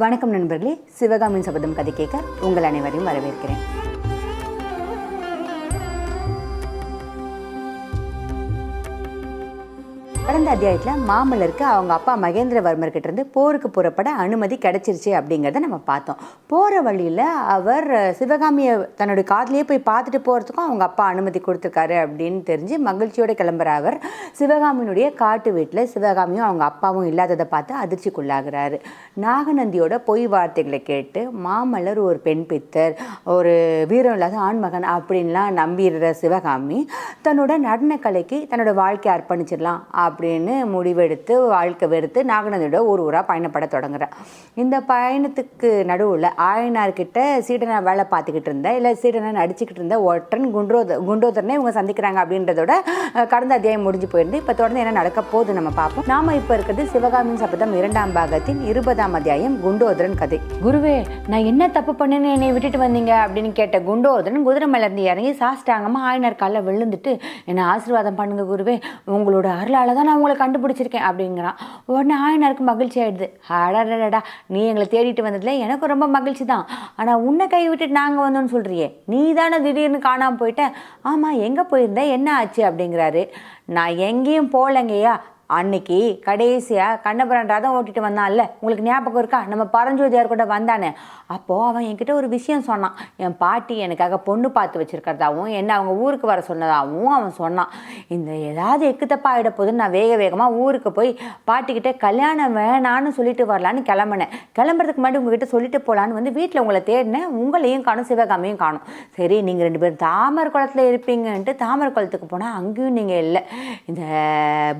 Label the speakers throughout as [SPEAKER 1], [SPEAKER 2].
[SPEAKER 1] வணக்கம் நண்பர்களே சிவகாமியின் சபதம் கதை கேட்க உங்கள் அனைவரையும் வரவேற்கிறேன். கடந்த அத்தியாயத்தில் மாமல்லருக்கு அவங்க அப்பா மகேந்திரவர்மர்கிட்ட இருந்து போருக்கு புறப்பட அனுமதி கிடைச்சிருச்சு அப்படிங்கிறத நம்ம பார்த்தோம். போகிற வழியில் அவர் சிவகாமியை தன்னுடைய காதலியே போய் பார்த்துட்டு போகிறதுக்கும் அவங்க அப்பா அனுமதி கொடுத்துருக்காரு அப்படின்னு தெரிஞ்சு மகிழ்ச்சியோடு கிளம்புற அவர் சிவகாமியினுடைய காட்டு வீட்டில் சிவகாமியும் அவங்க அப்பாவும் இல்லாததை பார்த்து அதிர்ச்சிக்குள்ளாகிறாரு. நாகநந்தியோட பொய் வார்த்தைகளை கேட்டு மாமல்லர் ஒரு பெண் பித்தர் ஒரு வீரம் இல்லாத ஆண்மகன் அப்படின்லாம் நம்பிடுற சிவகாமி தன்னோட நடனக்கலைக்கு தன்னோட வாழ்க்கையை அர்ப்பணிச்சிடலாம் அப்படின்னு முடிவெடுத்து வாழ்க்கை வெறுத்து நாகநந்தியோட ஒரு ஊராக பயணப்பட தொடங்குறேன். இந்த பயணத்துக்கு நடுவில் ஆயனார்கிட்ட சீடனை வேலை பார்த்துக்கிட்டு இருந்தேன். இல்லை சீடனை நடிச்சுக்கிட்டு இருந்த ஒற்றன் குண்டோத குண்டோதரனை இவங்க சந்திக்கிறாங்க அப்படின்றதோட கடந்த அத்தியாயம் முடிஞ்சு போயிருந்து இப்போ தொடர்ந்து என்ன நடக்க போகுது நம்ம பார்ப்போம். நாம இப்போ இருக்கிறது சிவகாமியின் சபதம் இரண்டாம் பாகத்தின் இருபதாம் அத்தியாயம் குண்டோதரன் கதை. குருவே நான் என்ன தப்பு பண்ணேன்னு என்னை விட்டுட்டு வந்தீங்க அப்படின்னு கேட்ட குண்டோதரன் குதிரை மலர்ந்து இறங்கி சாஸ்டாங்கமாக ஆயனார் காலில் விழுந்துட்டு என்னை ஆசீர்வாதம் பண்ணுங்க குருவே. உங்களோட அருளால் தான் நான் உங்களை கண்டுபிடிச்சிருக்கேன் அப்படிங்கிறான். உடனே ஆயனருக்கு மகிழ்ச்சி ஆயிடுது. அடடடா நீ எங்களை தேடிட்டு வந்ததில் எனக்கு ரொம்ப மகிழ்ச்சி தான். ஆனால் உன்னை கை விட்டுட்டு நாங்கள் வந்தோம்னு சொல்கிறியே நீ தானே திடீர்னு காணாமல் போயிட்டேன் ஆமாம் எங்கே போயிருந்த? என்ன ஆச்சு? அப்படிங்கிறாரு. நான் எங்கேயும் போகலங்கய்யா. அன்னைக்கு கடைசியாக கண்ணபுரன் ரதம் ஓட்டிட்டு வந்தான்ல. உங்களுக்கு ஞாபகம் இருக்கா? நம்ம பரஞ்சோதியார் கூட வந்தானே. அப்போது அவன் என்கிட்ட ஒரு விஷயம் சொன்னான். என் பாட்டி எனக்காக பொண்ணு பார்த்து வச்சிருக்கிறதாவும் என்ன அவங்க ஊருக்கு வர சொன்னதாகவும் அவன் சொன்னான். இந்த ஏதாவது எக்கு தப்பா ஆகிட போதுன்னு நான் வேக வேகமாக ஊருக்கு போய் பாட்டிக்கிட்ட கல்யாணம் வேணான்னு சொல்லிட்டு வரலான்னு கிளம்புனேன். கிளம்புறதுக்கு முன்னாடி உங்ககிட்ட சொல்லிட்டு போகலான்னு வந்து வீட்டில் உங்களை தேடினேன். உங்களையும் காணும் சிவகாமியும் காணும். சரி நீங்கள் ரெண்டு பேரும் தாமரை குளத்தில் இருப்பீங்கன்ட்டு தாமரை குளத்துக்கு போனால் அங்கேயும் நீங்கள் இல்லை. இந்த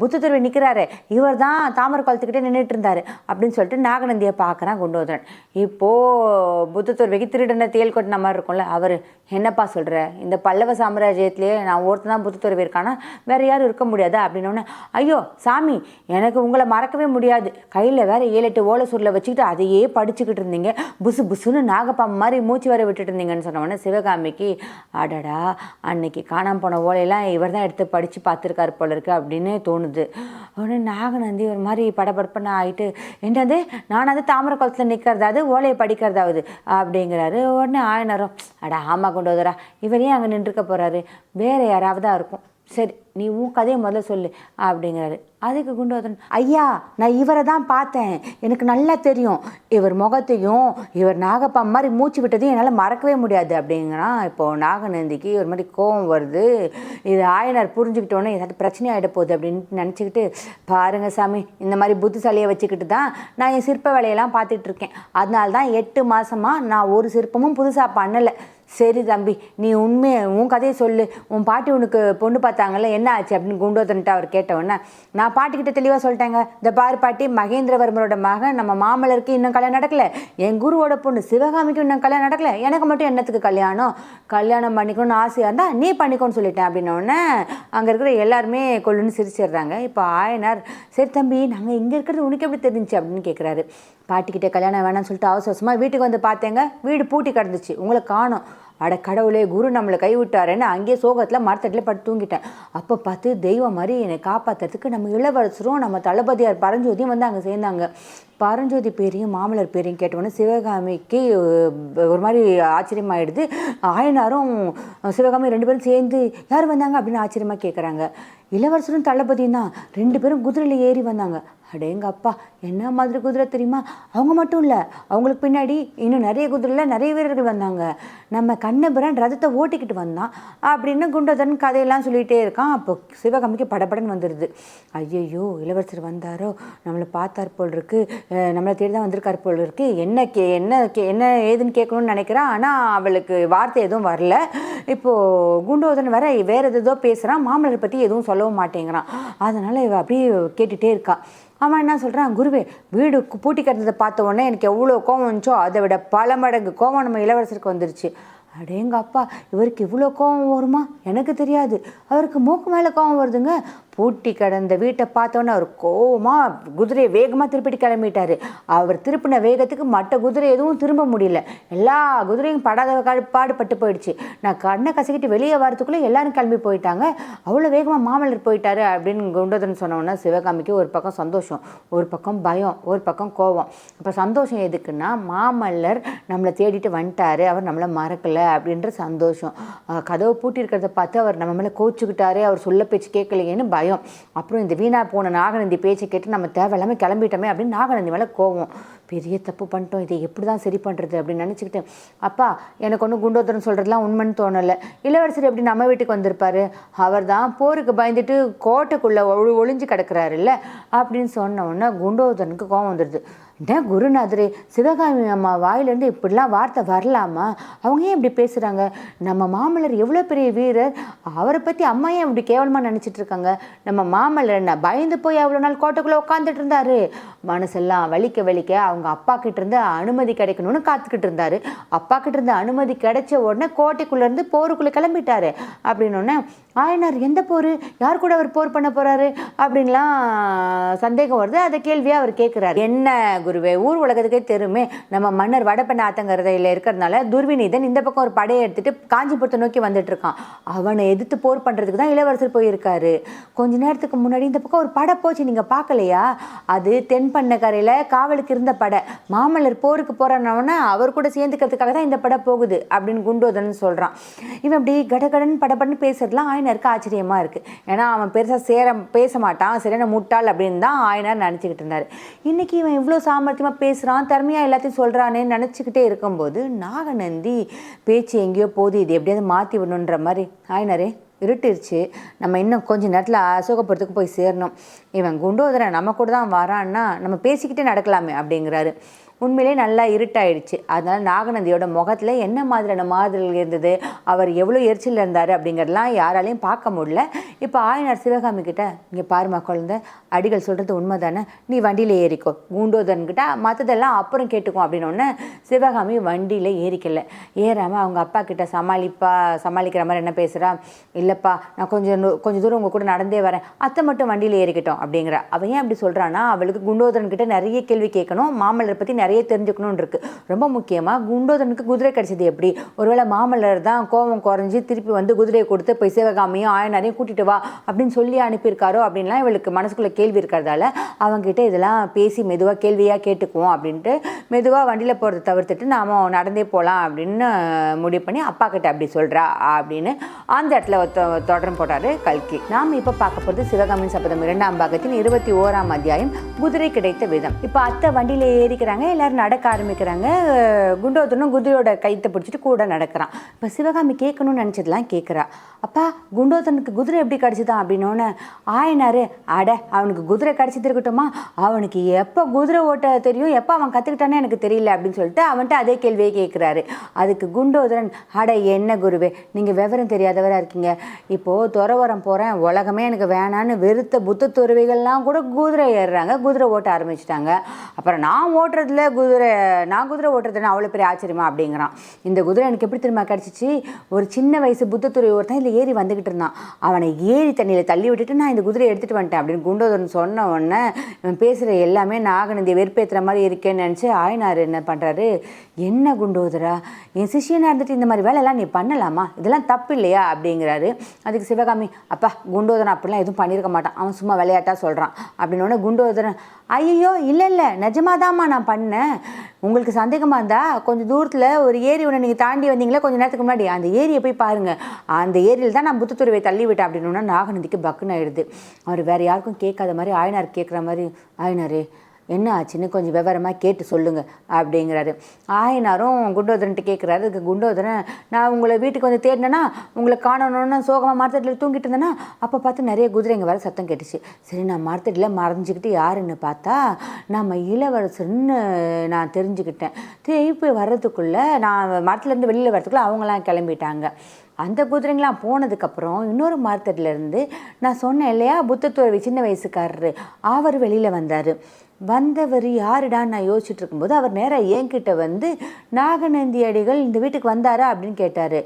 [SPEAKER 1] புத்தத்துறை நிற்கிறாரு இவர் தான் தாமரை குளத்துக்கிட்டே நின்றுட்டு இருந்தாரு அப்படின்னு சொல்லிட்டு நாகநந்தியை பார்க்குறான் கொண்டு வந்துறேன் இப்போது புத்தத்துறைக்கு திருடனை தேல் கொட்டின மாதிரி இருக்கும்ல அவர் என்னப்பா சொல்கிற இந்த பல்லவ சாம்ராஜ்யத்திலேயே நான் ஒருத்தன் தான் புத்தத்துறை இருக்கானா வேறு யாரும் இருக்க முடியாதா? அப்படின்னோடனே ஐயோ சாமி எனக்கு உங்களை மறக்கவே முடியாது. கையில் வேற ஏழு எட்டு ஓலை சுருளை வச்சுக்கிட்டு அதையே படிச்சுக்கிட்டு இருந்தீங்க. புசு புசுன்னு நாகப்பாம்பு மாதிரி மூச்சு வர விட்டுட்டு இருந்தீங்கன்னு சொன்னோடனே சிவகாமிக்கு அடடா அன்னைக்கு காணாம போன ஓலையெல்லாம் இவர் தான் எடுத்து படித்து பார்த்துருக்காரு போல இருக்கு அப்படின்னு தோணுது. உடனே நாகநந்தி ஒரு மாதிரி படபடப்புன்னு ஆகிட்டு என்னது நானாவது தாமரை குளத்தில் நிற்கிறதாவது ஓலையை படிக்கிறதாவது? அப்படிங்கிறாரு. உடனே ஆயனரும் அட ஆமா கொண்டு வந்தடா இவர் ஏன் அங்கே நின்றுக்க போகிறாரு வேற யாராவது தான் இருக்கும். சரி நீ உன் கதையை முதல்ல சொல்லு அப்படிங்கிறாரு. அதுக்கு குண்டோதரன் ஐயா நான் இவரை தான் பார்த்தேன். எனக்கு நல்லா தெரியும். இவர் முகத்தையும் இவர் நாகப்பா மாதிரி மூச்சு விட்டதையும் என்னால் மறக்கவே முடியாது அப்படிங்கிறான். இப்போது நாகநந்திக்கு ஒரு மாதிரி கோவம் வருது. இது ஆயனார் புரிஞ்சுக்கிட்டோன்னே ஏதாவது பிரச்சனை ஆகிட போகுது அப்படின்னு நினச்சிக்கிட்டு பாருங்க சாமி இந்த மாதிரி புத்திசாலியை வச்சுக்கிட்டு தான் நான் என் சிற்ப வேலையெல்லாம் பார்த்துட்டு இருக்கேன். அதனால தான் எட்டு மாதமாக நான் ஒரு சிற்பமும் புதுசாக பண்ணலை. சரி தம்பி நீ உண்மையை உன் கதையை சொல்லு. உன் பாட்டி உனக்கு பொண்ணு பார்த்தாங்கல்ல என்ன ஆச்சு அப்படின்னு குண்டோதன்ட்டு அவர் கேட்டவுடனே நான் பாட்டிக்கிட்ட தெளிவாக சொல்லிட்டேங்க. இந்த பாரு பாட்டி மகேந்திரவர்மரோட மகன் நம்ம மாமலருக்கு இன்னும் கல்யாணம் நடக்கலை. என் குருவோட பொண்ணு சிவகாமிக்கும் இன்னும் கல்யாணம் நடக்கலை. எனக்கு மட்டும் என்னத்துக்கு கல்யாணம்? கல்யாணம் பண்ணிக்கணும்னு ஆசையாக இருந்தால் நீ பண்ணிக்கோன்னு சொல்லிட்டேன் அப்படின்னோடனே அங்கே இருக்கிற எல்லாருமே கொள்ளுன்னு சிரிச்சிடுறாங்க. இப்போ ஆயனார் சரி தம்பி நாங்கள் இங்கே இருக்கிறது உனக்கு எப்படி தெரிஞ்சுச்சு? அப்படின்னு கேட்குறாரு பாட்டிக்கிட்ட கல்யாணம் வேணாம்னு சொல்லிட்டு அவசரமாக வீட்டுக்கு வந்து பார்த்தேங்க. வீடு பூட்டி கிடந்துச்சு. உங்களை காணோம். அட கடவுளே குரு நம்மளை கைவிட்டாருன்னு அங்கேயே சோகத்தில் மரத்தட்டில் பட்டு தூங்கிட்டேன். அப்போ பார்த்து தெய்வம் மாதிரி என்னை காப்பாற்றுறதுக்கு நம்ம இளவரசரும் நம்ம தளபதியார் பரஞ்சோதியும் வந்து அங்கே சேர்ந்தாங்க. பரஞ்சோதி பேரையும் மாமலர் பேரையும் கேட்டவுடனே சிவகாமிக்கு ஒரு மாதிரி ஆச்சரியமாயிடுது. ஆயனாரும் சிவகாமி ரெண்டு பேரும் சேர்ந்து யார் வந்தாங்க? அப்படின்னு ஆச்சரியமாக கேட்குறாங்க இளவரசரும் தளபதியும் தான் ரெண்டு பேரும் குதிரையில் ஏறி வந்தாங்க. அடேங்க அப்பா என்ன மாதிரி குதிரை தெரியுமா? அவங்க மட்டும் இல்லை அவங்களுக்கு பின்னாடி இன்னும் நிறைய குதிரையில் நிறைய வீரர்கள் வந்தாங்க. நம்ம கண்ணபுரன் ரதத்தை ஓட்டிக்கிட்டு வந்தான் அப்படின்னு குண்டதன் கதையெல்லாம் சொல்லிகிட்டே இருக்கான். அப்போ சிவகாமிக்கு படபடன்னு வந்துடுது ஐயையோ இளவரசர் வந்தாரோ? நம்மளை பார்த்தார் போல் இருக்கு. நம்மளை தேடி தான் வந்திருக்கார் போல் இருக்கு. என்ன கே என்ன கே என்ன ஏதுன்னு கேட்கணும்னு நினைக்கிறான் ஆனால் அவளுக்கு வார்த்தை எதுவும் வரல. இப்போது குண்டோதன் வர வேறு ஏதோ பேசுகிறான் மாமல்லரை பற்றி எதுவும் சொல்லவும் மாட்டேங்கிறான். அதனால் இவ அப்படியே கேட்டுகிட்டே இருக்கா. அவன் என்ன சொல்கிறான் குருவே வீடு பூட்டி கிடந்ததை பார்த்த உடனே எனக்கு எவ்வளோ கோவம் வந்துச்சோ அதை விட பல மடங்கு கோவம் நம்ம இளவரசருக்கு வந்துருச்சு. அடேங்க அப்பா இவருக்கு இவ்வளோ கோவம் வருமா? எனக்கு தெரியாது. அவருக்கு மூக்கு மேலே கோவம் வருதுங்க. பூட்டி கிடந்த வீட்டை பார்த்தோன்னே அவர் கோவமாக குதிரையை வேகமாக திருப்பிட்டு கிளம்பிட்டாரு. அவர் திருப்பின வேகத்துக்கு மற்ற குதிரை எதுவும் திரும்ப முடியல. எல்லா குதிரையும் படாத கா- பாடுபட்டு போயிடுச்சு. நான் கண்ணை கசக்கிட்டு வெளியே வரத்துக்குள்ளே எல்லாரும் கிளம்பி போயிட்டாங்க. அவ்வளோ வேகமாக மாமல்லர் போயிட்டாரு அப்படின்னு குண்டதன் சொன்னோன்னா சிவகாமிக்கு ஒரு பக்கம் சந்தோஷம் ஒரு பக்கம் பயம் ஒரு பக்கம் கோபம். இப்போ சந்தோஷம் எதுக்குன்னா மாமல்லர் நம்மளை தேடிட்டு வந்துட்டாரு அவர் நம்மளை மறக்கலை அப்படின்ற சந்தோஷம். கதவை பூட்டி இருக்கிறத பார்த்து அவர் நம்ம மேலே கோச்சுக்கிட்டாரு அவர் சொல்ல பேச்சு கேட்கலையேன்னு பயம் அப்புறம் இந்த வீணா போன நாகநந்தி பேச்சை கேட்டு நம்ம தேவையில்லாமல் கிளம்பிட்டோமே அப்படின்னு நாகநந்தி மேலே கோவம். பெரிய தப்பு பண்ணிட்டோம். இதை எப்படி தான் சரி பண்ணுறது அப்படின்னு நினச்சிக்கிட்டு அப்பா எனக்கு ஒன்றும் குண்டோத்தரம் சொல்கிறதுலாம் உண்மைன்னு தோணலை. இளவரசர் எப்படி நம்ம வீட்டுக்கு வந்திருப்பார்? அவர் தான் போருக்கு பயந்துட்டு கோட்டைக்குள்ளே ஒழு ஒளிஞ்சு கிடக்குறாருல்ல? அப்படின்னு சொன்ன உடனே குண்டோதரனுக்கு கோவம் வந்துடுது என்ன குருநாதரே சிவகாமி அம்மா வாயிலேருந்து இப்படிலாம் வார்த்தை வரலாமா? அவங்க ஏன் இப்படி பேசுகிறாங்க நம்ம மாமல்லர் எவ்வளோ பெரிய வீரர்? அவரை பற்றி அம்மா ஏன் இப்படி கேவலமாக நினச்சிட்டு இருக்காங்க? நம்ம மாமல்லர் என்ன பயந்து போய் அவ்வளோ நாள் கோட்டைக்குள்ளே உட்காந்துட்டு இருந்தாரு? மனசெல்லாம் வலிக்க வலிக்க அவங்க அப்பா கிட்ட இருந்து அனுமதி கிடைக்கணும்னு காத்துக்கிட்டு இருந்தாரு. அப்பா கிட்ட இருந்து அனுமதி கிடைச்ச உடனே கோட்டைக்குள்ளேருந்து போருக்குள்ளே கிளம்பிட்டாரு. அப்படின்னு ஆயனார் எந்த போர்? யார் கூட அவர் போர் பண்ண போகிறாரு அப்படின்லாம் சந்தேகம் வருது. அதை கேள்வியாக அவர் கேட்குறாரு என்ன குருவே? ஊர் உலகத்துக்கே தெருமே. நம்ம மன்னர் வடபெண்ண ஆத்தங்கரதையில் இருக்கிறதுனால துர்விநீதன் இந்த பக்கம் ஒரு படையை எடுத்துகிட்டு காஞ்சிபுரத்தை நோக்கி வந்துட்டுருக்கான். அவனை எதிர்த்து போர் பண்ணுறதுக்கு தான் இளவரசர் போயிருக்காரு. கொஞ்ச நேரத்துக்கு முன்னாடி இந்த பக்கம் ஒரு படை போச்சு. நீங்கள் பார்க்கலையா? அது தென்பண்ணக்கரையில் காவலுக்கு இருந்த படை. மாமல்லர் போருக்கு போகிறனவனா அவர் கூட சேர்ந்துக்கிறதுக்காக தான் இந்த படை போகுது அப்படின்னு குண்டோதன் சொல்கிறான் இவன் அப்படி கடகடன் படப்படன்னு பேசுறதுலாம் ஆயனருக்கு ஆச்சரியமாக இருக்குது ஏன்னா அவன் பெருசாக சேர பேச மாட்டான் சரியான முட்டாள் அப்படின்னு தான் ஆயனார் நினச்சிக்கிட்டு இருந்தார். இன்றைக்கி இவன் இவ்வளோ சாமர்த்தியமாக பேசுகிறான் திறமையாக எல்லாத்தையும் சொல்கிறானேன்னு நினச்சிக்கிட்டே இருக்கும்போது நாகநந்தி பேச்சு எங்கேயோ போகுது இது எப்படியாவது மாற்றி விடணுன்ற மாதிரி. ஆயனரே இருட்டிருச்சு. நம்ம இன்னும் கொஞ்ச நேரத்தில் அசோகபுரத்துக்கு போய் சேரணும். இவன் குண்டோதரன் நம்ம கூட தான் வரான்னா நம்ம பேசிக்கிட்டே நடக்கலாமே அப்படிங்கிறாரு. உண்மையிலே நல்லா இருட்டாயிடுச்சு. அதனால் நாகநந்தியோட முகத்தில் என்ன மாதிரியான மாதிரிகள் இருந்தது? அவர் எவ்வளோ எரிச்சலில் இருந்தார் அப்படிங்கிறதெல்லாம் யாராலையும் பார்க்க முடியல. இப்போ ஆயனார் சிவகாமி கிட்ட இங்கே பாருமா குழந்த அடிகள் சொல்கிறது உண்மை தானே நீ வண்டியில் ஏறிக்கோ. குண்டோதரன்கிட்ட மற்றதெல்லாம் அப்புறம் கேட்டுக்கும் அப்படின்னோடனே சிவகாமி வண்டியில் ஏறிக்கல. ஏறாமல் அவங்க அப்பா கிட்ட சமாளிப்பா சமாளிக்கிற மாதிரி என்ன பேசுகிறா இல்லைப்பா நான் கொஞ்சம் கொஞ்சம் தூரம் உங்கள் கூட நடந்தே வரேன். அத்தை மட்டும் வண்டியில் ஏறிக்கிட்டோம் அப்படிங்கிற. அவன் ஏன் அப்படி சொல்கிறான்னா அவளுக்கு குண்டோதரன் கிட்ட நிறைய கேள்வி கேட்கணும். மாமல்லரை பற்றி நிறைய தெரிஞ்சுக்கணும்னு இருக்குது ரொம்ப முக்கியமாக குண்டோதனுக்கு குதிரை கிடைச்சது எப்படி? ஒருவேளை மாமல்லர் தான் கோபம் குறைஞ்சி திருப்பி வந்து குதிரையை கொடுத்து போய் சிவகாமியும் ஆயனாரையும் கூட்டிட்டு வா அப்படின்னு சொல்லி அனுப்பியிருக்காரோ அப்படின்லாம் இவளுக்கு மனசுக்குள்ளே கேள்வி இருக்கிறதால அவங்ககிட்ட இதெல்லாம் பேசி மெதுவாக கேள்வியாக கேட்டுக்குவோம் அப்படின்ட்டு மெதுவாக வண்டியில் போகிறத தவிர்த்துட்டு நாம நடந்தே போகலாம் அப்படின்னு முடிவு பண்ணி அப்பா கிட்ட அப்படி சொல்கிறா அப்படின்னு அந்த இடத்துல ஒருத்த- தொடர்ந்து போட்டார் கல்கி. நாம் இப்போ பார்க்க போகிறது சிவகாமியின் சபதம் இரண்டாம் பாகத்தின் இருபத்தி ஓராம் அத்தியாயம் குதிரை கிடைத்த விதம். இப்போ அத்தை வண்டியில் ஏறிக்கிறாங்க எல்லாரும் நடக்க ஆரம்பிக்கிறாங்க. குண்டோதரனும் குதிரையோட கைத்தை பிடிச்சிட்டு கூட நடக்கிறான். இப்போ சிவகாமி கேட்கணும்னு நினச்சதெல்லாம் கேட்குறா. அப்பா குண்டோதனுக்கு குதிரை எப்படி கிடச்சிதான் அப்படின்னோன்னு ஆயினாரு அட அவனுக்கு குதிரை கிடச்சிட்டு இருக்கட்டுமா? அவனுக்கு எப்போ குதிரை ஓட்ட தெரியும்? எப்போ அவன் கற்றுக்கிட்டானே எனக்கு தெரியல அப்படின்னு சொல்லிட்டு அவன்கிட்ட அதே கேள்வியே கேட்குறாரு. அதுக்கு குண்டோதரன் அட என்ன குருவே நீங்கள் விவரம் தெரியாதவராக இருக்கீங்க. இப்போது துறவரம் போகிறேன் உலகமே எனக்கு வேணான்னு வெறுத்த புத்த துறவிகள்லாம் கூட குதிரை ஏறுறாங்க குதிரை ஓட்ட ஆரம்பிச்சிட்டாங்க. அப்புறம் நான் ஓட்டுறதுல குதிரை நான் குதிரை ஓட்டுறதுனா அவ்வளோ பெரிய ஆச்சரியமா அப்படிங்கிறான். இந்த குதிரை எனக்கு எப்படி திரும்ப கிடச்சிச்சு? ஒரு சின்ன வயசு புத்த ஒருத்தன் இதில் ஏறி வந்துக்கிட்டு இருந்தான். அவனை ஏறி தண்ணியில் தள்ளி விட்டுட்டு நான் இந்த குதிரையை எடுத்துகிட்டு வந்துட்டேன் அப்படின்னு குண்டோதரன் சொன்ன உடனே இவன் பேசுகிற எல்லாமே நாகநந்தியை வெறுப்பேற்றுற மாதிரி இருக்கேன்னு நினச்சி ஆயினார் என்ன பண்ணுறாரு என்ன குண்டோதரா என் சிஷியனாக இருந்துட்டு இந்த மாதிரி வேலையெல்லாம் நீ பண்ணலாமா? இதெல்லாம் தப்பு இல்லையா? அப்படிங்கிறாரு. அதுக்கு சிவகாமி அப்பா குண்டோதரன் அப்படிலாம் எதுவும் பண்ணியிருக்க மாட்டான். அவன் சும்மா விளையாட்டாக சொல்கிறான் அப்படின்னோடனே குண்டோதரன் ஐயோ இல்லை இல்லை. நிஜமாதாம்மா நான் பண்ணேன். உங்களுக்கு சந்தேகமாக இருந்தால் கொஞ்சம் தூரத்தில் ஒரு ஏரி ஒன்று நீங்கள் தாண்டி வந்தீங்களே? கொஞ்சம் நேரத்துக்கு முன்னாடி. அந்த ஏரியை போய் பாருங்கள் அந்த ஏரியில் தான் நான் புத்துத்துருவை தள்ளி விட்டேன் அப்படின்னா நாகநந்திக்கு பக்குன்னு ஆயிடுது. அவர் வேறு யாருக்கும் கேட்காத மாதிரி ஆயனார் கேட்குற மாதிரி ஆயனாரே என்ன ஆச்சுன்னு கொஞ்சம் விவரமாக கேட்டு சொல்லுங்கள் அப்படிங்கிறாரு. ஆயினாரும் குண்டோதரன்ட்டு கேட்குறாரு அதுக்கு குண்டோதரன் நான் உங்களை வீட்டுக்கு வந்து தேடினேன்னா உங்களை காணணும்னு சோகமாக மார்த்தட்டில் தூங்கிட்டு இருந்தேன்னா அப்போ பார்த்து நிறைய குதிரைங்க வர சத்தம் கேட்டுச்சு. சரி நான் மார்த்தட்டில் மறைஞ்சிக்கிட்டு யாருன்னு பார்த்தா நம்ம இளவரசர்னு நான் தெரிஞ்சுக்கிட்டேன். திருப்பி வர்றதுக்குள்ளே நான் மரத்துலேருந்து வெளியில் வர்றதுக்குள்ளே அவங்களாம் கிளம்பிட்டாங்க. அந்த குதிரைங்களாம் போனதுக்கப்புறம் இன்னொரு மரத்தடியில நான் சொன்னேன் இல்லையா புத்தத்துறவி சின்ன வயசுக்காரரு அவர் வெளியில் வந்தார். வந்தவர் யாருடான்னு நான் யோசிச்சுட்டு இருக்கும்போது அவர் நேராக என்கிட்ட வந்து நாகநந்தி அடிகள் இந்த வீட்டுக்கு வந்தாரா? அப்படின்னு கேட்டார்.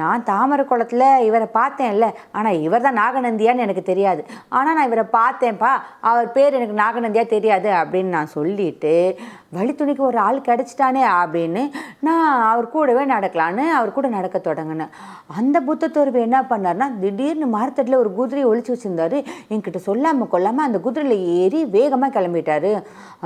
[SPEAKER 1] நான் தாமரை குளத்தில் இவரை பார்த்தேன்ல. ஆனால் இவர் தான் நாகநந்தியான்னு எனக்கு தெரியாது. ஆனால் நான் இவரை பார்த்தேன்ப்பா. அவர் பேர் எனக்கு நாகநந்தியா தெரியாது அப்படின்னு நான் சொல்லிட்டு வழித்துணிக்கு ஒரு ஆள் கிடச்சிட்டானே அப்படின்னு நான் அவர் கூடவே நடக்கலான்னு அவர் கூட நடக்க தொடங்கினேன். அந்த புத்தத்தோர்வு என்ன பண்ணார்னா திடீர்னு மரத்தட்டில் ஒரு குதிரையை ஒழிச்சு வச்சுருந்தாரு. என்கிட்ட சொல்லாமல் கொள்ளாமல் அந்த குதிரையில் ஏறி வேகமாக கிளம்பிட்டாரு.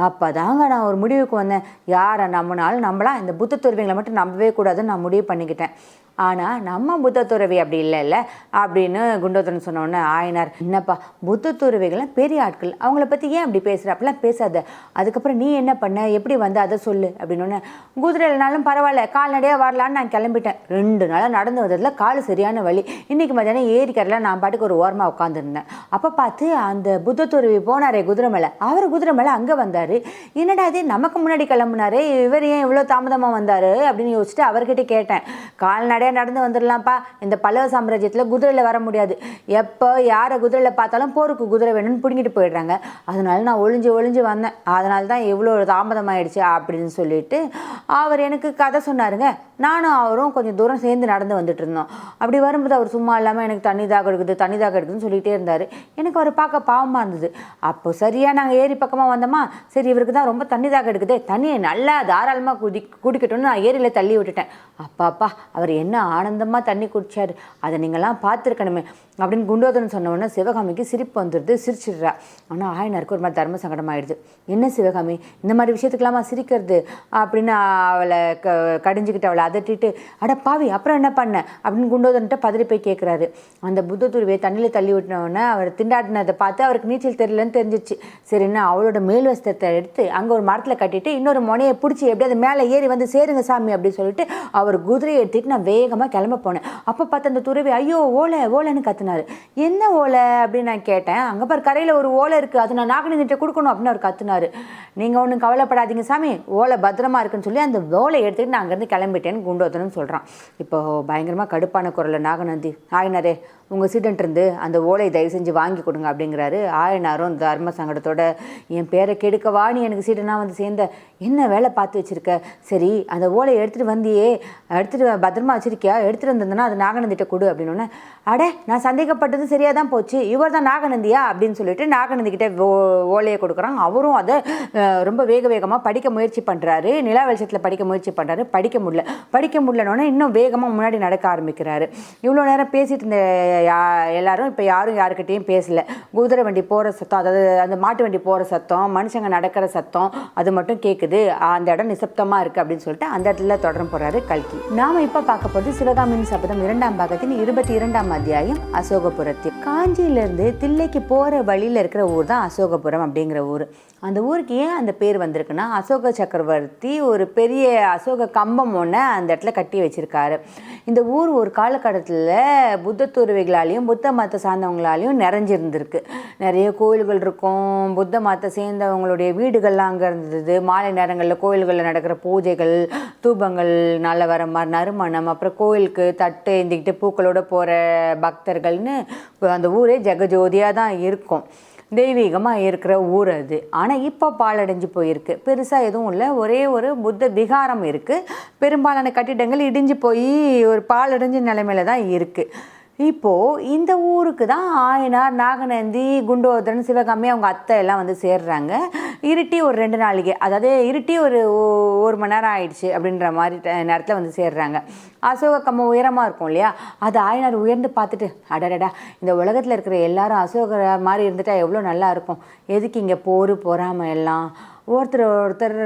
[SPEAKER 1] அப்போ தாங்க நான் ஒரு முடிவுக்கு வந்தேன். யாரை நம்பினாலும் நம்பலாம். இந்த புத்த துறவிகளை மட்டும் நம்பவே கூடாதுன்னு நான் முடிவு பண்ணிக்கிட்டேன். ஆனால் நம்ம புத்த துறவி அப்படி இல்லைல்ல? அப்படின்னு குண்டோதரன் சொன்னோன்னே ஆயினார் என்னப்பா புத்த துறவிகள்லாம் பெரிய ஆட்கள் அவங்கள பற்றி ஏன் அப்படி பேசுகிற அப்படிலாம் பேசாத. அதுக்கப்புறம் நீ என்ன பண்ண? எப்படி வந்து? அதை சொல்லு. அப்படின்னு குதிரையிலனாலும் பரவாயில்ல கால்நடையாக வரலான்னு நான் கிளம்பிட்டேன். ரெண்டு நாளாக நடந்து வந்ததில் கால் சரியான வழி இன்றைக்கி மத்தியானம் ஏரிக்கரில் நான் பாட்டுக்கு ஒரு ஓரமாக உட்காந்துருந்தேன் அப்போ பார்த்து அந்த புத்த துறவி போனாரே குதிரை மேலே. அவர் குதிரை மேலே அங்கே வந்தார். என்னடா இது? நமக்கு முன்னாடி கிளம்புனாரு. இவர் ஏன் இவ்வளோ தாமதமாக வந்தார்? அப்படின்னு யோசிச்சுட்டு அவர்கிட்ட கேட்டேன். கால்நடை நிறையா நடந்து வந்துடலாம்ப்பா. இந்த பல்லவ சாம்ராஜ்யத்தில் குதிரையில் வர முடியாது. எப்போ யாரை குதிரையில் பார்த்தாலும் போருக்கு குதிரை வேணும்னு பிடுங்கிட்டு போயிடுறாங்க. அதனால நான் ஒளிஞ்சு ஒளிஞ்சு வந்தேன். அதனால தான் இவ்வளோ தாமதமாயிடுச்சு அப்படின்னு சொல்லிட்டு அவர் எனக்கு கதை சொன்னாருங்க. நானும் அவரும் கொஞ்சம் தூரம் சேர்ந்து நடந்து வந்துட்டு இருந்தோம். அப்படி வரும்போது அவர் சும்மா இல்லாமல் எனக்கு தண்ணி தாக எடுக்குது தண்ணி தாக எடுக்குதுன்னு சொல்லிகிட்டே இருந்தார். எனக்கு அவர் பார்க்க பாவமாக இருந்தது. அப்போ சரியாக நாங்கள் ஏரி பக்கமாக வந்தோமா? சரி இவருக்கு தான் ரொம்ப தண்ணி தாக எடுக்குது. தண்ணியை நல்லா தாராளமாக குடி குடிக்கட்டும்னு நான் ஏரியில் தள்ளி விட்டுட்டேன். அப்பாப்பா அவர் என்ன ஆனந்தமாக தண்ணி குடிச்சாரு? அதை நீங்கள்லாம் பார்த்துருக்கணுமே. அப்படின்னு குண்டோதரன் சொன்ன சிவகாமிக்கு சிரிப்பு வந்துடுது சிரிச்சிடுறா. ஆனால் ஆயனருக்கு ஒரு மாதிரி தர்ம சங்கடம் ஆயிடுது என்ன சிவகாமி இந்த மாதிரி விஷயத்துக்கெல்லாமா சிரிக்கிறது? அப்படின்னு அவளை க கடிஞ்சிக்கிட்டு அவளை அதட்டிட்டு அட பாவி அப்புறம் என்ன பண்ண? அப்படின்னு குண்டோதரன்ட்ட பதறி போய் கேட்குறாரு அந்த புத்த துருவியை தண்ணியில் தள்ளி விட்டினோடனே அவர் திண்டாடினதை பார்த்து அவருக்கு நீச்சல் தெரியலன்னு தெரிஞ்சிச்சு. சரின்னா அவளோட மேல் வஸ்திரத்தை எடுத்து அங்கே ஒரு மரத்தில் கட்டிட்டு இன்னொரு முனையை பிடிச்சி எப்படியாவது மேலே ஏறி வந்து சேருங்க சாமி அப்படின்னு சொல்லிட்டு அவர் குதிரையை எடுத்துட்டு நான் வேகமாக கிளம்ப போனேன். அப்போ பார்த்து அந்த துறவி ஐயோ ஓலை ஓலைன்னு கத்துனாரு. என்ன ஓலை? அப்படின்னு நான் கேட்டேன். அங்கே பாரு கரையில் ஒரு ஓலை இருக்குது அது நான் நாகநந்திட்ட கொடுக்கணும். அப்படின்னு அவர் கத்துனாரு. நீங்கள் ஒன்றும் கவலைப்படாதீங்க சாமி. ஓலை பத்திரமா இருக்குன்னு சொல்லி அந்த ஓலை எடுத்துக்கிட்டு நான் அங்கேருந்து கிளம்பிட்டேன்னு குண்டோத்தனும் சொல்கிறான் இப்போ பயங்கரமாக கடுப்பான குரலில் நாகநந்தி ஆயினாரே உங்கள் சீடன்ட்டிருந்து அந்த ஓலை தயவு செஞ்சு வாங்கி கொடுங்க அப்படிங்கிறாரு. ஆயனாரும் தர்ம சங்கடத்தோட என் பேரை கெடுக்கவா? நீ எனக்கு சீடனாக வந்து சேர்ந்த. என்ன வேலை பார்த்து வச்சுருக்க? சரி அந்த ஓலையை எடுத்துகிட்டு வந்தியே. எடுத்துகிட்டு பத்திரமா வச்சிருக்கியா எடுத்துகிட்டு வந்திருந்தனா அது நாகநந்திட்ட கொடு அப்படின்னு அட நான் சந்தேகப்பட்டது சரியாக தான் போச்சு. இவர் தான் நாகநந்தியா? அப்படின்னு சொல்லிட்டு நாகநந்திக்கிட்ட ஓ ஓலையை கொடுக்குறாங்க. அவரும் அதை ரொம்ப வேக வேகமாக படிக்க முயற்சி பண்ணுறாரு நிலா வெளிச்சத்தில் படிக்க முயற்சி பண்ணுறாரு படிக்க முடியல. படிக்க முடியலனோடனே இன்னும் வேகமாக முன்னாடி நடக்க ஆரம்பிக்கிறாரு. இவ்வளோ நேரம் பேசிகிட்டு இருந்த யா எல்லாரும் இப்போ யாரும் யாருக்கிட்டேயும் பேசலை. குதிரை வண்டி போகிற சத்தம் அதாவது அந்த மாட்டு வண்டி போகிற சத்தம் மனுஷங்க நடக்கிற சத்தம் அது மட்டும் கேட்குது அந்த இடம் நிசப்தமாக இருக்குது அப்படின்னு சொல்லிட்டு அந்த இடத்துல தொடரம் போகிறாரு கல்கி. நாம் இப்போ பார்க்க பார்ப்பது சிவகாமியின் சபதம் இரண்டாம் பாகத்தின் இருபத்தி இரண்டாம் அத்தியாயம் அசோகபுரத்தில். காஞ்சியிலிருந்து தில்லைக்கு போகிற வழியில் இருக்கிற ஊர் தான் அசோகபுரம் அப்படிங்கிற ஊர். அந்த ஊருக்கு ஏன் அந்த பேர் வந்திருக்குன்னா அசோக சக்கரவர்த்தி ஒரு பெரிய அசோக கம்பம் ஒன்று அந்த இடத்துல கட்டி வச்சிருக்காரு. இந்த ஊர் ஒரு காலகட்டத்தில் புத்த துறவிகளாலையும் புத்த மதத்தை சார்ந்தவங்களாலையும் நிறைஞ்சிருந்திருக்கு. நிறைய கோயில்கள் இருக்கும். புத்த மதத்தை சேர்ந்தவங்களுடைய வீடுகள்லாம் அங்கே இருந்தது. மாலை நேரங்களில் கோயில்களில் நடக்கிற பூஜைகள் தூபங்கள் நல்ல வர மாதிரி நறுமணம் அப்புறம் கோயிலுக்கு தட்டு ஏந்திக்கிட்டு பூக்களோடு போகிற பக்தர்கள்னு அந்த ஊரே ஜெகஜோதியாக தான் இருக்கும். தெய்வீகமாக இருக்கிற ஊர் அது. ஆனால் இப்போ பாலடைஞ்சு போயிருக்கு. பெருசாக எதுவும் இல்லை. ஒரே ஒரு புத்த விகாரம் இருக்குது பெரும்பாலான கட்டிடங்கள் இடிஞ்சு போய் ஒரு பாலடைஞ்ச நிலைமையில தான் இருக்குது இப்போது இந்த ஊருக்கு தான் ஆயனார் நாகநந்தி குண்டோதரன் சிவகாமி அவங்க அத்தை எல்லாம் வந்து சேர்றாங்க. இருட்டி ஒரு ரெண்டு நாளைக்கு. அதாவது இருட்டி ஒரு ஒரு மணி நேரம் ஆயிடுச்சு அப்படின்ற மாதிரி ட- நேரத்தில் வந்து சேர்றாங்க. அசோக கம்பம் உயரமாக இருக்கும் இல்லையா? அது ஆயனார் உயர்ந்து பார்த்துட்டு அடடடா இந்த உலகத்தில் இருக்கிற எல்லாரும் அசோகர் மாதிரி இருந்துட்டா எவ்வளோ நல்லா இருக்கும். எதுக்கு இங்கே போர் பொறாமை எல்லாம்? ஒருத்தர் ஒருத்தர்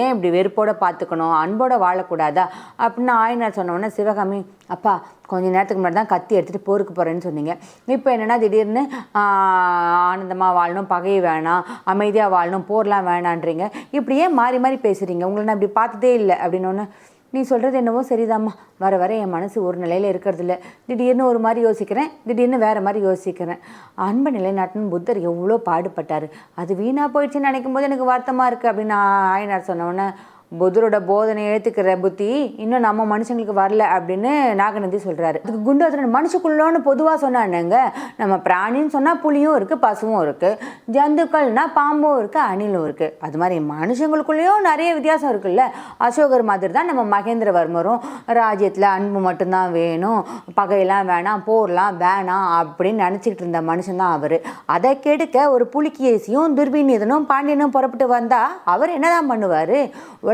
[SPEAKER 1] ஏன் இப்படி வெறுப்போட பார்த்துக்கணும்? அன்போட வாழக்கூடாதா? அப்படின்னு ஆயினார் சொன்னோன்னே சிவகாமி அப்பா கொஞ்ச நேரத்துக்கு முன்னாடி தான் கத்தி எடுத்துகிட்டு போருக்கு போகிறேன்னு சொன்னீங்க. இப்போ என்னென்னா திடீர்னு ஆனந்தமாக வாழணும் பகை வேணாம் அமைதியாக வாழணும் போர்லாம் வேணான்றீங்க. இப்படி ஏன் மாறி மாறி பேசுகிறீங்க உங்களை நான் இப்படி பார்த்ததே இல்லை. அப்படின்னு ஒன்று நீ சொல்கிறது என்னவோ சரிதாம்மா. வர வர என் மனசு ஒரு நிலையில் இருக்கிறதில்ல. திடீர்னு ஒரு மாதிரி யோசிக்கிறேன் திடீர்னு வேறு மாதிரி யோசிக்கிறேன். அன்பு நிலைநாட்டுன்னு புத்தர் எவ்வளோ பாடுபட்டார். அது வீணாக போயிடுச்சுன்னு நினைக்கும் போது எனக்கு வருத்தமாக இருக்குது அப்படின்னு ஆயனார் சொன்னவொன்னே புத்தரோட போதனை ஏற்றுக்கிற புத்தி இன்னும் நம்ம மனுஷங்களுக்கு வரல அப்படின்னு நாகநந்தி சொல்கிறாரு அதுக்கு குண்டோதரன் மனுஷக்குள்ளோன்னு பொதுவாக சொன்னானுங்க நம்ம பிராணின்னு சொன்னால் புலியும் இருக்குது பசுவும் இருக்குது ஜந்துக்கள்னா பாம்பும் இருக்குது அணிலும் இருக்குது அது மாதிரி மனுஷங்களுக்குள்ளேயும் நிறைய வித்தியாசம் இருக்குல்ல? அசோகர் மாதிரி தான் நம்ம மகேந்திரவர்மரும் ராஜ்யத்தில் அன்பு மட்டும்தான் வேணும் பகையெல்லாம் வேணாம் போர்லாம் வேணாம் அப்படின்னு நினச்சிக்கிட்டு இருந்த மனுஷன் தான் அவர். அதை கெடுக்க ஒரு புலிகேசியும் துர்விநீதனும் பாண்டியனும் புறப்பட்டு வந்தால் அவர் என்னதான் பண்ணுவார்?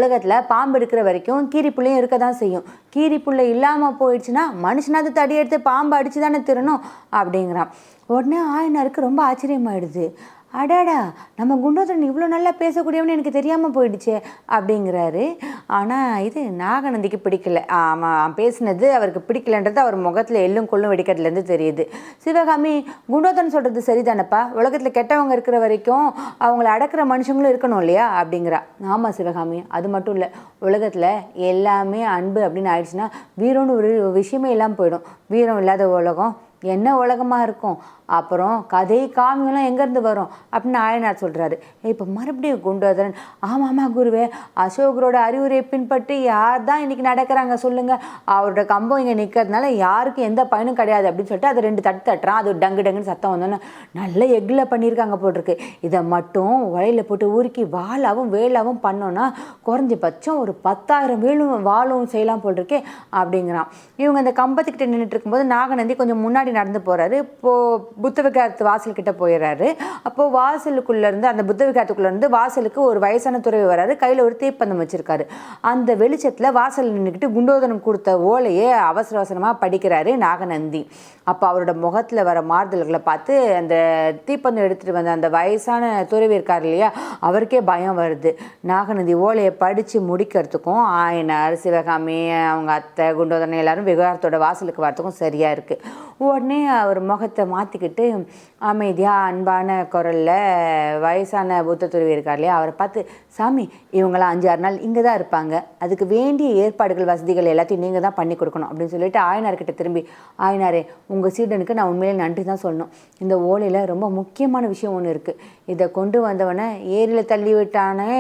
[SPEAKER 1] உலகத்தில் பாம்பு இருக்கிற வரைக்கும் கீரிப்புள்ளையும் இருக்க தான் செய்யும். கீரிப்புள்ளை இல்லாமல் போயிடுச்சுன்னா மனுஷனாவது தடி எடுத்து பாம்பு அடிச்சு தானே திருணும் அப்படிங்கிறான். உடனே ஆயனருக்கு ரொம்ப ஆச்சரியமாயிடுது. அடாடா நம்ம குண்டோதரன் இவ்வளோ நல்லா பேசக்கூடியவனு எனக்கு தெரியாமல் போயிடுச்சே அப்படிங்கிறாரு. ஆனால் இது நாகநந்திக்கு பிடிக்கல. ஆமாம் பேசினது அவருக்கு பிடிக்கலன்றது அவர் முகத்தில் எள்ளும் கொள்ளும் வெடிக்கிறதுலேருந்து தெரியுது. சிவகாமி குண்டோதரன் சொல்கிறது சரிதானப்பா? உலகத்தில் கெட்டவங்க இருக்கிற வரைக்கும் அவங்கள அடக்கிற மனுஷங்களும் இருக்கணும் இல்லையா? அப்படிங்கிறா. ஆமாம் சிவகாமி அது மட்டும் இல்லை. உலகத்தில் எல்லாமே அன்பு அப்படின்னு ஆயிடுச்சுன்னா வீரம்னு ஒரு விஷயமே இல்லாமல் போயிடும். வீரம் இல்லாத உலகம் என்ன உலகமாக இருக்கும்? அப்புறம் கதை காமியெல்லாம் எங்கேருந்து வரும்? அப்படின்னு ஆயனார் சொல்கிறாரு இப்போ மறுபடியும் குண்டோதரன் ஆமாம் ஆமாம் குருவே. அசோகரோட அறிவுரை பின்பற்றி யார் தான் இன்றைக்கி நடக்கிறாங்க சொல்லுங்கள் அவரோட கம்பம் இங்கே நிற்கிறதுனால யாருக்கும் எந்த பயனும் கிடையாது அப்படின்னு சொல்லிட்டு அதை ரெண்டு தட்டு தட்டுறான். அது டங்கு டங்குன்னு சத்தம் வந்தோன்னே நல்ல எக்கில் பண்ணியிருக்காங்க போட்டிருக்கு. இதை மட்டும் உலையில் போட்டு உருக்கி வாழாவும் வேலாவும் பண்ணோன்னா குறைஞ்சபட்சம் ஒரு பத்தாயிரம் வேலும் வாழும் செய்யலாம் போட்டிருக்கே அப்படிங்கிறான். இவங்க அந்த கம்பத்துக்கிட்ட நின்றுட்டு இருக்கும்போது நாகநந்தி கொஞ்சம் முன்னாடி நடந்து போகிறாரு இப்போது புத்த விகாரத்து வாசல்கிட்ட போயிடுறாரு அப்போது வாசலுக்குள்ளேருந்து அந்த புத்த விகாரத்துக்குள்ளேருந்து வாசலுக்கு ஒரு வயசான துறவி வராரு. கையில் ஒரு தீப்பந்தம் வச்சுருக்காரு. அந்த வெளிச்சத்தில் வாசல் நின்றுக்கிட்டு குண்டோதனம் கொடுத்த ஓலையை அவசர அவசரமாக படிக்கிறாரு நாகநந்தி. அப்போ அவரோட முகத்தில் வர மாறுதல்களை பார்த்து அந்த தீப்பந்தம் எடுத்துகிட்டு வந்த அந்த வயசான துறவி இருக்கார் இல்லையா அவருக்கே பயம் வருது. நாகநந்தி ஓலையை படித்து முடிக்கிறதுக்கும் ஆயனார் சிவகாமி அவங்க அத்தை குண்டோதனை எல்லாரும் விகாரத்தோட வாசலுக்கு வரத்துக்கும் சரியாக இருக்குது உடனே அவர் முகத்தை மாற்றிக்கிட்டு அமைதியாக அன்பான குரலில் வயசான புத்த துறவி இருக்கார் இல்லையா? அவரை பார்த்து சாமி இவங்களாம் அஞ்சு ஆறு நாள் இங்கே தான் இருப்பாங்க. அதுக்கு வேண்டிய ஏற்பாடுகள் வசதிகள் எல்லாத்தையும் நீங்கள் தான் பண்ணி கொடுக்கணும். அப்படின்னு சொல்லிட்டு ஆயனார்கிட்ட திரும்பி ஆயனாரே உங்கள் சீடனுக்கு நான் உண்மையிலே நன்றி தான் சொல்லணும். இந்த ஓலையில் ரொம்ப முக்கியமான விஷயம் ஒன்று இருக்குது இதை கொண்டு வந்தவனை ஏரியில் தள்ளி விட்டானே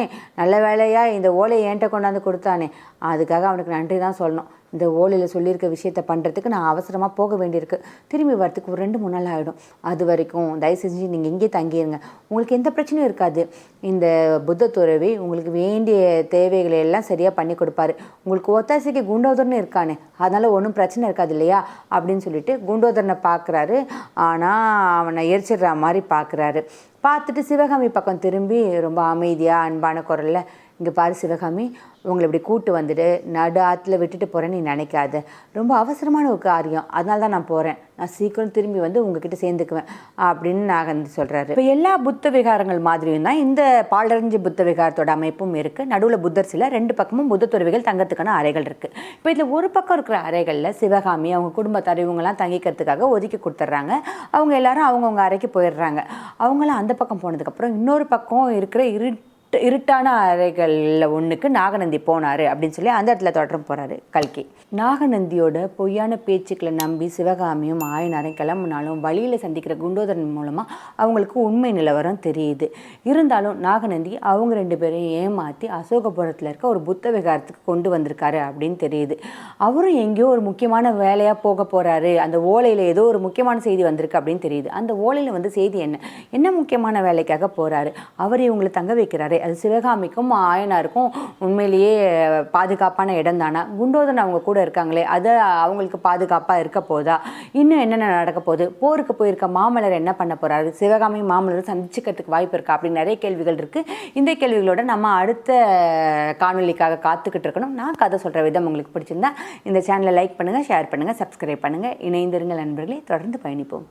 [SPEAKER 1] நல்ல வேலையாக இந்த ஓலையை என்கிட்ட கொண்டாந்து கொடுத்தானே. அதுக்காக அவனுக்கு நன்றி தான் சொல்லணும். இந்த ஓலையில் சொல்லியிருக்க விஷயத்த பண்ணுறதுக்கு நான் அவசரமாக போக வேண்டியிருக்கு. திரும்பி வரத்துக்கு ஒரு ரெண்டு மூணு நாள் ஆகிடும் அது வரைக்கும் தயவு செஞ்சு நீங்கள் இங்கே தங்கிடுங்க உங்களுக்கு எந்த பிரச்சனையும் இருக்காது. இந்த புத்த துறவி உங்களுக்கு வேண்டிய தேவைகளை எல்லாம் சரியாக பண்ணி கொடுப்பாரு. உங்களுக்கு ஒத்தாசைக்கு குண்டோதரன் இருக்கானே அதனால் ஒன்றும் பிரச்சனை இருக்காது இல்லையா? அப்படின்னு சொல்லிட்டு குண்டோதரனை பார்க்குறாரு ஆனால் அவனை எரிச்சிடுற மாதிரி பார்க்குறாரு பார்த்துட்டு சிவகாமி பக்கம் திரும்பி ரொம்ப அமைதியாக அன்பான குரலில் இங்கே பாரு சிவகாமி உங்களை இப்படி கூட்டு வந்துட்டு நடு ஆற்றுல விட்டுட்டு போகிறேன்னு நீ நினைக்காத. ரொம்ப அவசரமான ஒரு காரியம். அதனால தான் நான் போகிறேன் நான் சீக்கிரம் திரும்பி வந்து உங்ககிட்ட சேர்ந்துக்குவேன் அப்படின்னு நாகந்தி சொல்கிறாரு இப்போ எல்லா புத்த விகாரங்கள் மாதிரியும் தான் இந்த பாலரஞ்சு புத்த விகாரத்தோட அமைப்பும் இருக்குது நடுவில் புத்தர் சில ரெண்டு பக்கமும் புத்த துறவிகள் தங்கத்துக்கான அறைகள் இருக்குது இப்போ இதில் ஒரு பக்கம் இருக்கிற அறைகளில் சிவகாமி அவங்க குடும்பத்தார் இவங்கெல்லாம் தங்கிக்கிறதுக்காக ஒதுக்கி கொடுத்துட்றாங்க அவங்க எல்லாரும் அவங்கவுங்க அறைக்கு போயிடுறாங்க. அவங்களாம் அந்த பக்கம் போனதுக்கப்புறம் இன்னொரு பக்கம் இருக்கிற இரு இருட்டான அறைகளில் ஒன்றுக்கு நாகநந்தி போனார் அப்படின்னு சொல்லி அந்த இடத்துல தொடரும் போகிறாரு கல்கி. நாகநந்தியோட பொய்யான பேச்சுக்களை நம்பி சிவகாமியும் ஆயனாரும் கிளம்புனாலும் வழியில் சந்திக்கிற குண்டோதரன் மூலமாக அவங்களுக்கு உண்மை நிலவரம் தெரியுது. இருந்தாலும் நாகநந்தி அவங்க ரெண்டு பேரையும் ஏமாற்றி அசோகபுரத்தில் இருக்க ஒரு புத்த விகாரத்துக்கு கொண்டு வந்திருக்காரு அப்படின்னு தெரியுது. அவரும் எங்கேயோ ஒரு முக்கியமான வேலையாக போக போகிறாரு அந்த ஓலையில் ஏதோ ஒரு முக்கியமான செய்தி வந்திருக்கு அப்படின்னு தெரியுது. அந்த ஓலையில் வந்து செய்தி என்ன? என்ன முக்கியமான வேலைக்காக போகிறாரு அவர் இவங்களை தங்க வைக்கிறாரு அது சிவகாமிக்கும் ஆயனாருக்கும் உண்மையிலேயே பாதுகாப்பான இடம் தானே குண்டோதன் அவங்க கூட இருக்காங்களே அது அவங்களுக்கு பாதுகாப்பாக இருக்க போதா? இன்னும் என்னென்ன நடக்க போகுது? போருக்கு போயிருக்க மாமல்லர் என்ன பண்ண போகிறாரு சிவகாமி மாமல்லர் சந்திச்சுக்கிறதுக்கு வாய்ப்பு இருக்கா? அப்படின்னு நிறைய கேள்விகள் இருக்குது இந்த கேள்விகளோட நம்ம அடுத்த காணொலிக்காக காத்துக்கிட்டு இருக்கணும். நான் கதை சொல்கிற விதம் உங்களுக்கு பிடிச்சிருந்தா இந்த சேனலை லைக் பண்ணுங்கள் ஷேர் பண்ணுங்கள் சப்ஸ்கிரைப் பண்ணுங்கள் இணைந்திருங்கள் நண்பர்களே. தொடர்ந்து பயணிப்போம்.